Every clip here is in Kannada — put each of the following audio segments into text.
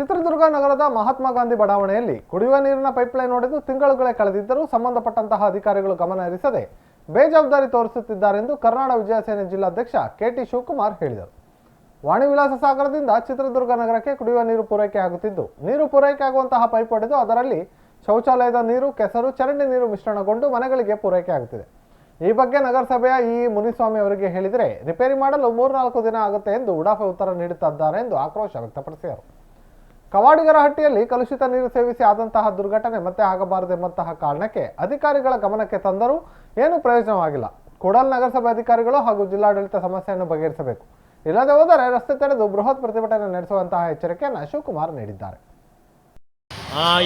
ಚಿತ್ರದುರ್ಗ ನಗರದ ಮಹಾತ್ಮ ಗಾಂಧಿ ಬಡಾವಣೆಯಲ್ಲಿ ಕುಡಿಯುವ ನೀರಿನ ಪೈಪ್ಲೈನ್ ಒಡೆದು ತಿಂಗಳುಗಳೇ ಕಳೆದಿದ್ದರೂ ಸಂಬಂಧಪಟ್ಟಂತಹ ಅಧಿಕಾರಿಗಳು ಗಮನ ಹರಿಸದೆ ಬೇಜವಾಬ್ದಾರಿ ತೋರಿಸುತ್ತಿದ್ದಾರೆಂದು ಕರ್ನಾಟಕ ವಿಜಯಸೇನೆ ಜಿಲ್ಲಾಧ್ಯಕ್ಷ ಕೆಟಿ ಶಿವಕುಮಾರ್ ಹೇಳಿದರು. ವಾಣಿ ವಿಲಾಸ ಸಾಗರದಿಂದ ಚಿತ್ರದುರ್ಗ ನಗರಕ್ಕೆ ಕುಡಿಯುವ ನೀರು ಪೂರೈಕೆ ಆಗುತ್ತಿದ್ದು, ನೀರು ಪೂರೈಕೆ ಆಗುವಂತಹ ಪೈಪ್ ಒಡೆದು ಅದರಲ್ಲಿ ಶೌಚಾಲಯದ ನೀರು, ಕೆಸರು, ಚರಂಡಿ ನೀರು ಮಿಶ್ರಣಗೊಂಡು ಮನೆಗಳಿಗೆ ಪೂರೈಕೆ ಆಗುತ್ತಿದೆ. ಈ ಬಗ್ಗೆ ನಗರಸಭೆಯ ಇ. ಮುನಿಸ್ವಾಮಿ ಅವರಿಗೆ ಹೇಳಿದರೆ, ರಿಪೇರಿ ಮಾಡಲು ಮೂರ್ನಾಲ್ಕು ದಿನ ಆಗುತ್ತೆ ಎಂದು ಉಡಾಫೆ ಉತ್ತರ ನೀಡುತ್ತಿದ್ದಾರೆ ಎಂದು ಆಕ್ರೋಶ ವ್ಯಕ್ತಪಡಿಸಿದರು. ಕವಾಡಿಗರ ಹಟ್ಟಿಯಲ್ಲಿ ಕಲುಷಿತ ನೀರು ಸೇವಿಸಿ ಆದಂತಹ ದುರ್ಘಟನೆ ಮತ್ತೆ ಆಗಬಾರದೆಂಬಂತಹ ಕಾರಣಕ್ಕೆ ಅಧಿಕಾರಿಗಳ ಗಮನಕ್ಕೆ ತಂದರೂ ಏನು ಪ್ರಯೋಜನವಾಗಿಲ್ಲ. ಕೂಡಲ್ ನಗರಸಭೆ ಅಧಿಕಾರಿಗಳು ಹಾಗೂ ಜಿಲ್ಲಾಡಳಿತ ಸಮಸ್ಯೆಯನ್ನು ಬಗೆಹರಿಸಬೇಕು. ಇಲ್ಲದೆ ಹೋದರೆ ರಸ್ತೆ ತಡೆದು ಬೃಹತ್ ಪ್ರತಿಭಟನೆ ನಡೆಸುವಂತಹ ಎಚ್ಚರಿಕೆಯನ್ನು ಶಿವಕುಮಾರ್ ನೀಡಿದ್ದಾರೆ.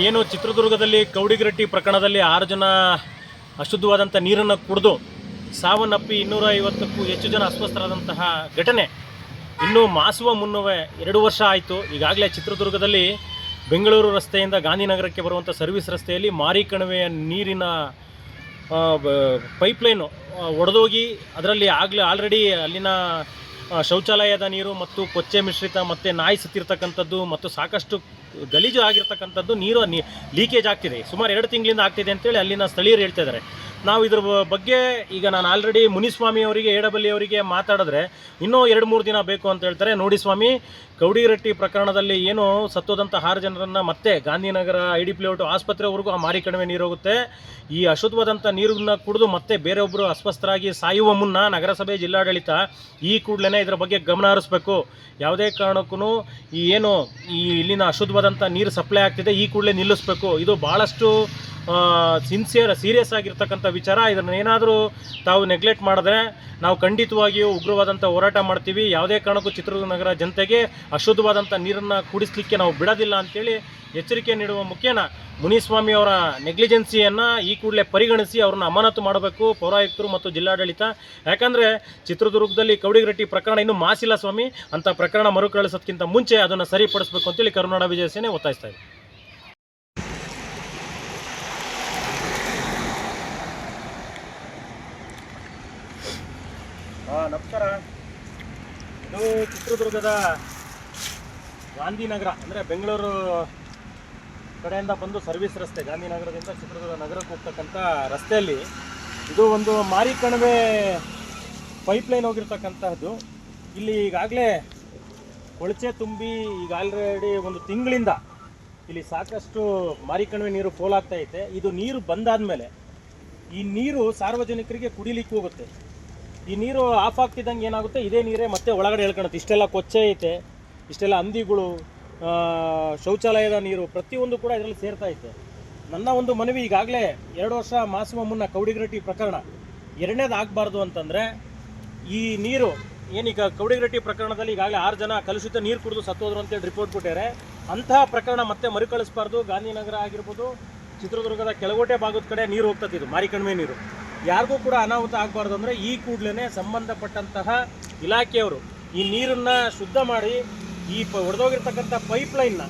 ಏನು ಚಿತ್ರದುರ್ಗದಲ್ಲಿ ಕೌಡಿಗರಟ್ಟಿ ಪ್ರಕರಣದಲ್ಲಿ ಆರು ಜನ ಅಶುದ್ಧವಾದಂಥ ನೀರನ್ನು ಕುಡಿದು ಸಾವನ್ನಪ್ಪಿ ಇನ್ನೂರ ಐವತ್ತಕ್ಕೂ ಹೆಚ್ಚು ಜನ ಅಸ್ವಸ್ಥರಾದಂತಹ ಘಟನೆ ಇನ್ನೂ ಮಾಸುವ ಮುನ್ನವೇ ಎರಡು ವರ್ಷ ಆಯಿತು. ಈಗಾಗಲೇ ಚಿತ್ರದುರ್ಗದಲ್ಲಿ ಬೆಂಗಳೂರು ರಸ್ತೆಯಿಂದ ಗಾಂಧಿನಗರಕ್ಕೆ ಬರುವಂಥ ಸರ್ವಿಸ್ ರಸ್ತೆಯಲ್ಲಿ ಮಾರಿಕಣಿವೆಯ ನೀರಿನ ಪೈಪ್ಲೈನು ಒಡೆದೋಗಿ ಅದರಲ್ಲಿ ಆಗಲೇ ಆಲ್ರೆಡಿ ಅಲ್ಲಿನ ಶೌಚಾಲಯದ ನೀರು ಮತ್ತು ಕೊಚ್ಚೆ ಮಿಶ್ರಿತ ಮತ್ತು ನಾಯಿ ಸತ್ತಿರ್ತಕ್ಕಂಥದ್ದು ಮತ್ತು ಸಾಕಷ್ಟು ಗಲೀಜು ಆಗಿರ್ತಕ್ಕಂಥದ್ದು ನೀರು ಲೀಕೇಜ್ ಆಗ್ತಿದೆ. ಸುಮಾರು ಎರಡು ತಿಂಗಳಿಂದ ಆಗ್ತಿದೆ ಅಂತೇಳಿ ಅಲ್ಲಿನ ಸ್ಥಳೀಯರು ಹೇಳ್ತಾ ಇದ್ದಾರೆ. ನಾವು ಇದ್ರ ಬಗ್ಗೆ ಈಗ ನಾನು ಆಲ್ರೆಡಿ ಮುನಿಸ್ವಾಮಿ ಅವರಿಗೆ ಎಡಬಲ್ಲಿ ಅವರಿಗೆ ಮಾತಾಡಿದ್ರೆ ಇನ್ನೂ ಎರಡು, ಮೂರು ದಿನ ಬೇಕು ಅಂತ ಹೇಳ್ತಾರೆ. ನೋಡಿ ಸ್ವಾಮಿ ಕೌಡಿರಟ್ಟಿ ಪ್ರಕರಣದಲ್ಲಿ ಏನು ಸತ್ತೋದಂಥ ಆರು ಜನರನ್ನು ಮತ್ತೆ Gandhinagar I D P layout ಆಸ್ಪತ್ರೆವರೆಗೂ ಆ ಮಾರಿ ಕಡಿಮೆ ನೀರು ಹೋಗುತ್ತೆ. ಈ ಅಶುದ್ಧವಾದಂಥ ನೀರನ್ನ ಕುಡಿದು ಮತ್ತೆ ಬೇರೊಬ್ಬರು ಅಸ್ವಸ್ಥರಾಗಿ ಸಾಯುವ ಮುನ್ನ ನಗರಸಭೆ ಜಿಲ್ಲಾಡಳಿತ ಈ ಕೂಡಲೇ ಇದರ ಬಗ್ಗೆ ಗಮನ ಹರಿಸ್ಬೇಕು. ಯಾವುದೇ ಕಾರಣಕ್ಕೂ ಈ ಏನು ಈ ಇಲ್ಲಿನ ಅಶುದ್ಧವಾದಂಥ ನೀರು ಸಪ್ಲೈ ಆಗ್ತಿದೆ, ಈ ಕೂಡಲೇ ನಿಲ್ಲಿಸ್ಬೇಕು. ಇದು ಭಾಳಷ್ಟು ಸಿನ್ಸಿಯರ್ ಸೀರಿಯಸ್ ಆಗಿರ್ತಕ್ಕಂಥ ವಿಚಾರ. ಇದನ್ನು ಏನಾದರೂ ತಾವು ನೆಗ್ಲೆಕ್ಟ್ ಮಾಡಿದ್ರೆ ನಾವು ಖಂಡಿತವಾಗಿಯೂ ಉಗ್ರವಾದಂಥ ಹೋರಾಟ ಮಾಡ್ತೀವಿ. ಯಾವುದೇ ಕಾರಣಕ್ಕೂ ಚಿತ್ರದುರ್ಗ ನಗರ ಜನತೆಗೆ ಅಶುದ್ಧವಾದಂಥ ನೀರನ್ನು ಕುಡಿಸ್ಲಿಕ್ಕೆ ನಾವು ಬಿಡೋದಿಲ್ಲ ಅಂತೇಳಿ ಎಚ್ಚರಿಕೆ ನೀಡುವ ಮುಖೇನ ಮುನಿಸ್ವಾಮಿ ಅವರ ನೆಗ್ಲಿಜೆನ್ಸಿಯನ್ನು ಈ ಕೂಡಲೇ ಪರಿಗಣಿಸಿ ಅವ್ರನ್ನ ಅಮಾನತು ಮಾಡಬೇಕು ಪೌರಾಯುಕ್ತರು ಮತ್ತು ಜಿಲ್ಲಾಡಳಿತ. ಯಾಕಂದರೆ ಚಿತ್ರದುರ್ಗದಲ್ಲಿ ಕೌಡಿಗರಟ್ಟಿ ಪ್ರಕರಣ ಇನ್ನೂ ಮಾಸಿಲ್ಲ ಸ್ವಾಮಿ. ಅಂಥ ಪ್ರಕರಣ ಮರುಕಳಿಸೋದಕ್ಕಿಂತ ಮುಂಚೆ ಅದನ್ನು ಸರಿಪಡಿಸಬೇಕು ಅಂತೇಳಿ ಕರುನಾಡ ವಿಜಯ ಸೇನೆ ಒತ್ತಾಯಿಸ್ತಾ ಇದೆ. ನಮಸ್ಕಾರ. ಇದು ಚಿತ್ರದುರ್ಗದ ಗಾಂಧಿನಗರ, ಅಂದರೆ ಬೆಂಗಳೂರು ಕಡೆಯಿಂದ ಬಂದು ಸರ್ವಿಸ್ ರಸ್ತೆ, ಗಾಂಧಿನಗರದಿಂದ ಚಿತ್ರದುರ್ಗ ನಗರಕ್ಕೆ ಹೋಗ್ತಕ್ಕಂಥ ರಸ್ತೆಯಲ್ಲಿ ಇದು ಒಂದು ಮಾರಿಕಣಿವೆ ಪೈಪ್ಲೈನ್ ಹೋಗಿರ್ತಕ್ಕಂತಹದ್ದು. ಇಲ್ಲಿ ಈಗಾಗಲೇ ಕೊಳಚೆ ತುಂಬಿ ಈಗ ಆಲ್ರೆಡಿ ಒಂದು ತಿಂಗಳಿಂದ ಇಲ್ಲಿ ಸಾಕಷ್ಟು ಮಾರಿಕಣಿವೆ ನೀರು ಪೋಲಾಗ್ತಾ ಇದೆ ಇದು ನೀರು ಬಂದಾದ ಮೇಲೆ ಈ ನೀರು ಸಾರ್ವಜನಿಕರಿಗೆ ಕುಡಿಲಿಕ್ಕೆ ಹೋಗುತ್ತೆ. ಈ ನೀರು ಆಫ್ ಆಗ್ತಿದ್ದಂಗೆ ಏನಾಗುತ್ತೆ? ಇದೇ ನೀರೇ ಮತ್ತೆ ಒಳಗಡೆ ಹೇಳ್ಕೊಳತ್ತೆ. ಇಷ್ಟೆಲ್ಲ ಕೊಚ್ಚೆ ಐತೆ, ಇಷ್ಟೆಲ್ಲ ಹಂದಿಗಳು ಶೌಚಾಲಯದ ನೀರು ಪ್ರತಿಯೊಂದು ಕೂಡ ಇದರಲ್ಲಿ ಸೇರ್ತಾ ಐತೆ. ನನ್ನ ಒಂದು ಮನವಿ ಈಗಾಗಲೇ ಎರಡು ವರ್ಷ ಮಾಸುವ ಮುನ್ನ ಕೌಡಿಗರಟ್ಟಿ ಪ್ರಕರಣ. ಎರಡನೇದು ಆಗಬಾರ್ದು ಅಂತಂದರೆ, ಈ ನೀರು, ಏನೀಗ ಕೌಡಿಗರಟ್ಟಿ ಪ್ರಕರಣದಲ್ಲಿ ಈಗಾಗಲೇ ಆರು ಜನ ಕಲುಷಿತ ನೀರು ಕುಡಿದು ಸತ್ತೋದ್ರು ಅಂತೇಳಿ ರಿಪೋರ್ಟ್ ಕೊಟ್ಟಿದ್ದಾರೆ ಅಂತಹ ಪ್ರಕರಣ ಮತ್ತೆ ಮರುಕಳಿಸಬಾರ್ದು. ಗಾಂಧಿನಗರ ಆಗಿರ್ಬೋದು, ಚಿತ್ರದುರ್ಗದ ಕೆಳಗೋಟೆ ಭಾಗದ ಕಡೆ ನೀರು ಹೋಗ್ತದೆ ಇದು ಮಾರಿಕಣಿವೆ ನೀರು. ಯಾರಿಗೂ ಕೂಡ ಅನಾಹುತ ಆಗಬಾರ್ದು ಅಂದರೆ ಈ ಕೂಡಲೇ ಸಂಬಂಧಪಟ್ಟಂತಹ ಇಲಾಖೆಯವರು ಈ ನೀರನ್ನು ಶುದ್ಧ ಮಾಡಿ ಈ ಪ ಒಡೆದೋಗಿರ್ತಕ್ಕಂಥ ಪೈಪ್ಲೈನ್ನ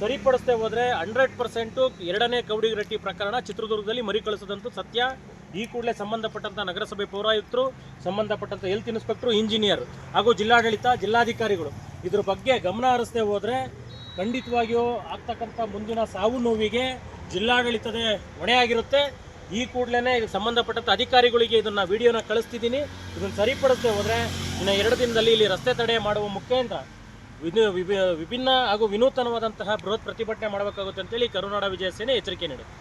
ಸರಿಪಡಿಸ್ತೇ ಹೋದರೆ ಹಂಡ್ರೆಡ್ ಪರ್ಸೆಂಟು ಎರಡನೇ ಕೌಡಿಗರಟ್ಟಿ ಪ್ರಕರಣ ಚಿತ್ರದುರ್ಗದಲ್ಲಿ ಮರಿಕಳಿಸದಂತೂ ಸತ್ಯ. ಈ ಕೂಡಲೇ ಸಂಬಂಧಪಟ್ಟಂಥ ನಗರಸಭೆ ಪೌರಾಯುಕ್ತರು, ಸಂಬಂಧಪಟ್ಟಂಥ ಹೆಲ್ತ್ ಇನ್ಸ್ಪೆಕ್ಟರ್ ಇಂಜಿನಿಯರ್ ಹಾಗೂ ಜಿಲ್ಲಾಡಳಿತ, ಜಿಲ್ಲಾಧಿಕಾರಿಗಳು ಇದ್ರ ಬಗ್ಗೆ ಗಮನ ಹರಿಸ್ತೇ ಹೋದರೆ ಖಂಡಿತವಾಗಿಯೂ ಆಗ್ತಕ್ಕಂಥ ಮುಂದಿನ ಸಾವು ನೋವಿಗೆ ಜಿಲ್ಲಾಡಳಿತದ ಹೊಣೆಯಾಗಿರುತ್ತೆ. ಈ ಕೂಡಲೇ ಇದಕ್ಕೆ ಸಂಬಂಧಪಟ್ಟಂಥ ಅಧಿಕಾರಿಗಳಿಗೆ ಇದನ್ನು ವಿಡಿಯೋನ ಕಳಿಸ್ತಿದ್ದೀನಿ. ಇದನ್ನು ಸರಿಪಡಿಸದೆ ಹೋದರೆ ಇನ್ನು ಎರಡು ದಿನದಲ್ಲಿ ಇಲ್ಲಿ ರಸ್ತೆ ತಡೆ ಮಾಡುವ ಮುಖೇಂದ್ರ ವಿಭಿ- ವಿಭಿನ್ನ ಹಾಗೂ ವಿನೂತನವಾದಂತಹ ಬೃಹತ್ ಪ್ರತಿಭಟನೆ ಮಾಡಬೇಕಾಗುತ್ತೆ ಅಂತೇಳಿ ಕರುನಾಡ ವಿಜಯ ಸೇನೆ ಎಚ್ಚರಿಕೆ ನೀಡಿದೆ.